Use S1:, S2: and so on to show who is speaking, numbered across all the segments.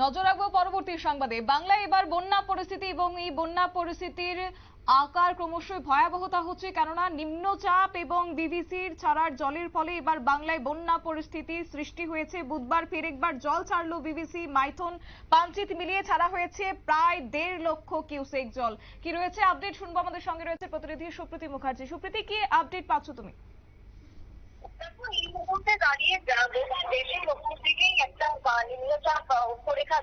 S1: নজর রাখব পরবর্তী সংবাদে। বাংলায় এবার বন্যা পরিস্থিতি এবং এই বন্যা পরিস্থিতির আকার ক্রমশই ভয়াবহতা হচ্ছে, কেননা নিম্নচাপ এবং বিবিসির ছাড়ার জলের ফলে এবার বাংলায় বন্যা পরিস্থিতি সৃষ্টি হয়েছে। বুধবার ফের একবার জল ছাড়লো বিবিসি, মাইথন, পাঞ্চিত মিলিয়ে ছাড়া হয়েছে প্রায় দেড় লক্ষ কিউসেক জল। কি রয়েছে আপডেট শুনব আমাদের সঙ্গে রয়েছে প্রতিনিধি সুপ্রীতি মুখার্জি। সুপ্রীতি, কি আপডেট পাচ্ছ তুমি?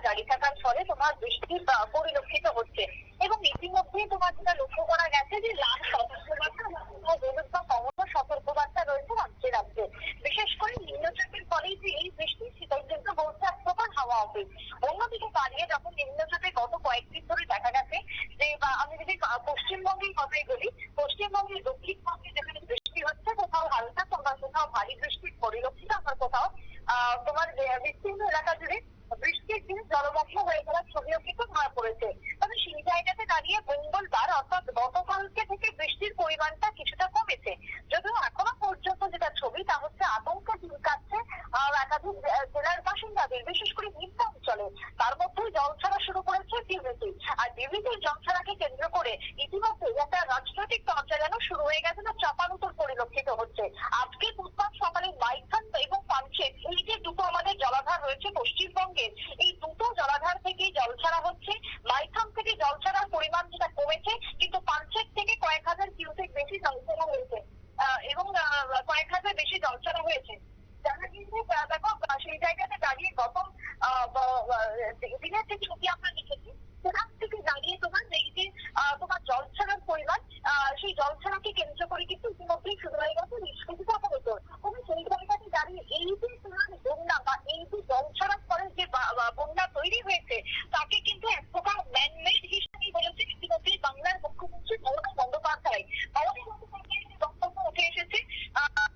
S2: জারি থাকার ফলে তোমার বৃষ্টি পরিলক্ষিত হচ্ছে। এবং ইতিমধ্যেই তোমার যেটা লক্ষ্য করা গেছে যে লাল সতর্কবার্তা হলুদ বা কমলা সতর্কবার্তা রয়েছে রাজ্যে রাজ্যে। বিশেষ করে নিম্নচাপের ফলেই যে এই বৃষ্টি সেটাই কিন্তু বলছে এক প্রকার হাওয়া হবে। অন্যদিকে দাঁড়িয়ে যখন নিম্নচাপে গত কয়েকদিন ধরে দেখা গেছে যে, বা আমি যদি পশ্চিমবঙ্গের কথাই বলি, পশ্চিমবঙ্গের দক্ষিণবঙ্গে যেখানে বৃষ্টি হচ্ছে কোথাও হালকা কিংবা কোথাও ভারী বৃষ্টির পরিলক্ষিত আবার কোথাও আহ, তোমার যে- বিস্তীর্ণ এলাকা জুড়ে বৃষ্টির দিন জলমগ্ন হয়ে যাওয়ার ছবিও কিন্তু ধরা পড়েছে তবে সেই জায়গাতে দাঁড়িয়ে মঙ্গলবার অর্থাৎ গতকালকে থেকে বৃষ্টির পরিমাণটা কিছুটা কমেছে যদিও এখনও পর্যন্ত যেটা ছবি তা হচ্ছে আতঙ্ক চুলকাচ্ছে আহ, একাধিক আহ, জেলার বাসিন্দাদের, বিশেষ করে নিম্ন অঞ্চলে তার মধ্যে জল ছাড়া শুরু করেছে ডিভিসি আর ডিভিসির জল ছাড়াকে কেন্দ্র করে ইতিমধ্যে একটা রাজনৈতিক চর্চা যেন শুরু হয়ে গেছে না চাপানুতর পরিলক্ষিত হচ্ছে। আজকে বুধবার সকালে মাইথান এবং পাঞ্চেত এই যে দুটো আমাদের জলাধার রয়েছে পশ্চিমবঙ্গের এই দুটো জলাধার থেকেই জল ছাড়া হচ্ছে মাইথান থেকে জল ছাড়ার পরিমাণ যেটা কমেছে, কিন্তু পাঞ্চেত থেকে কয়েক হাজার কিউসেক বেশি জল ছাড়া হয়েছে এবং কয়েক হাজার বেশি জল ছাড়া হয়েছে যারা কিন্তু দেখো সেই জায়গাতে দাঁড়িয়ে গত আহ, ব- আহ, দিনের যে ছবি আমরা দেখেছি সেখান থেকে দাঁড়িয়ে তোমার এই যে আহ, তোমার জল ছাড়ার পরিমাণ আহ, সেই জল ছাড়াকে কেন্দ্র করে কিন্তু ইতিমধ্যেই শুরু হয়ে গেছে নিষ্কাশিত অবরোধ এবং সেই জায়গাতে দাঁড়িয়ে এই যে তোমার বন্যা বা এই যে জল ছাড়ার পরে যে বা- বা বন্যা তৈরি হয়েছে তাকে কিন্তু এক প্রকার ম্যানমেড হিসেবে বলেছে ইতিমধ্যেই বাংলার মুখ্যমন্ত্রী মমতা বন্দ্যোপাধ্যায় মমতা বন্দ্যোপাধ্যায়ের যে বক্তব্য উঠে এসেছে আহ,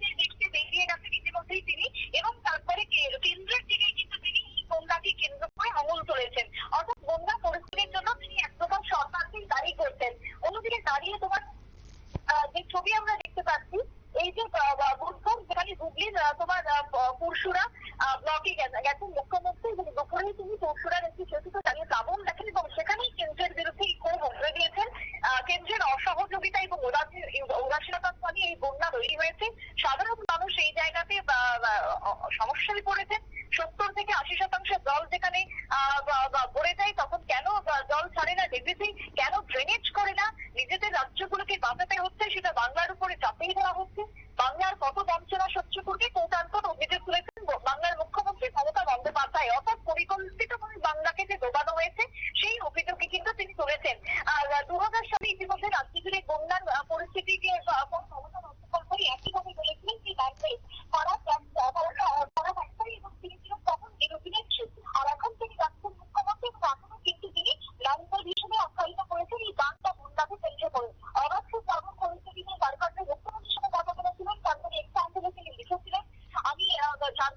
S2: যে দেখতে বেরিয়ে গেছেন ইতিমধ্যেই তিনি এবং তারপরে কে- কেন্দ্রের দিকে কিন্তু তিনি এই বন্যাকে কেন্দ্র করে আমল চলেছেন অর্থাৎ বন্যা পরিস্থিতির জন্য তিনি এক প্রকার সরকারকেই দায়ী করছেন অন্যদিকে দাঁড়িয়ে তোমার আহ, যে ছবি পাচ্ছি এই যে বুধবার যেখানে হুগলির তোমার পরশুরা ব্লকে গেছেন মুখ্যমন্ত্রী। এবং দুপুরে তিনি পরশুরার একটি সেতুতে দাঁড়িয়ে প্লাবন দেখেন এবং সেখানেই কেন্দ্রের বিরুদ্ধে এই ক্ষোভ উগরে দিয়েছেন। কেন্দ্রের অসহযোগিতা এবং উদাসী- উদাসীনতার ফলে এই বন্যা তৈরি হয়েছে। সাধারণ মানুষ এই জায়গাতে সমস্যায় পড়েছেন। সত্তর থেকে আশি শতাংশ জল যেখানে ভরে যায়, তখন কেন জল ছাড়ে না? ডিভিসি কেন ড্রেনেজ করে না?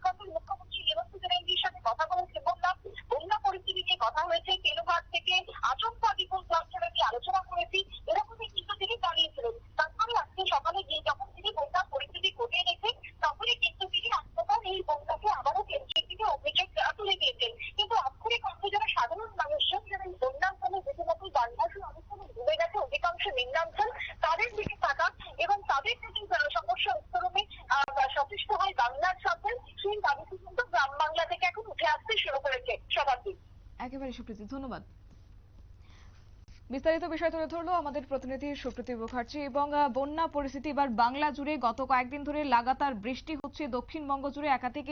S1: tanto pues, ধন্যবাদ। বিস্তারিত বিষয় তুলে ধরলো আমাদের প্রতিনিধি সুপ্রীতি মুখার্জি এবং বন্যা পরিস্থিতি এবার বাংলা জুড়ে গত কয়েকদিন ধরে লাগাতার বৃষ্টি হচ্ছে। দক্ষিণবঙ্গ জুড়ে একাধিক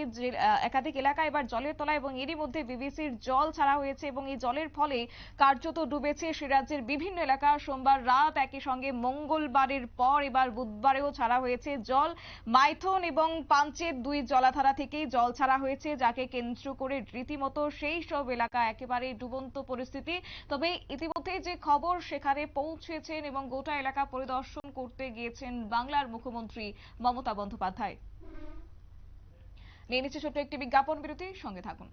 S1: একাধিক এলাকা এবার জলের তলায় এবং এরই মধ্যে বিবিসির জল ছাড়া হয়েছে এবং এই জলের ফলে কার্যত ডুবেছে সে রাজ্যের বিভিন্ন এলাকা। সোমবার রাত একই সঙ্গে মঙ্গলবারের পর এবার বুধবারেও ছাড়া হয়েছে জল। মাইথন এবং পাঞ্চের দুই জলাধারা থেকেই জল ছাড়া হয়েছে, যাকে কেন্দ্র করে রীতিমতো সেই সব এলাকা একেবারে ডুবন্ত পরিস্থিতি। তবে ইতিমধ্যে যে খবর সেখানে পৌঁছেছেন এবং গোটা এলাকা পরিদর্শন করতে গিয়েছেন বাংলার মুখ্যমন্ত্রী মমতা বন্দ্যোপাধ্যায়। নিয়ে নিচ্ছে ছোট্ট একটি বিজ্ঞাপন বিরতি, সঙ্গে থাকুন।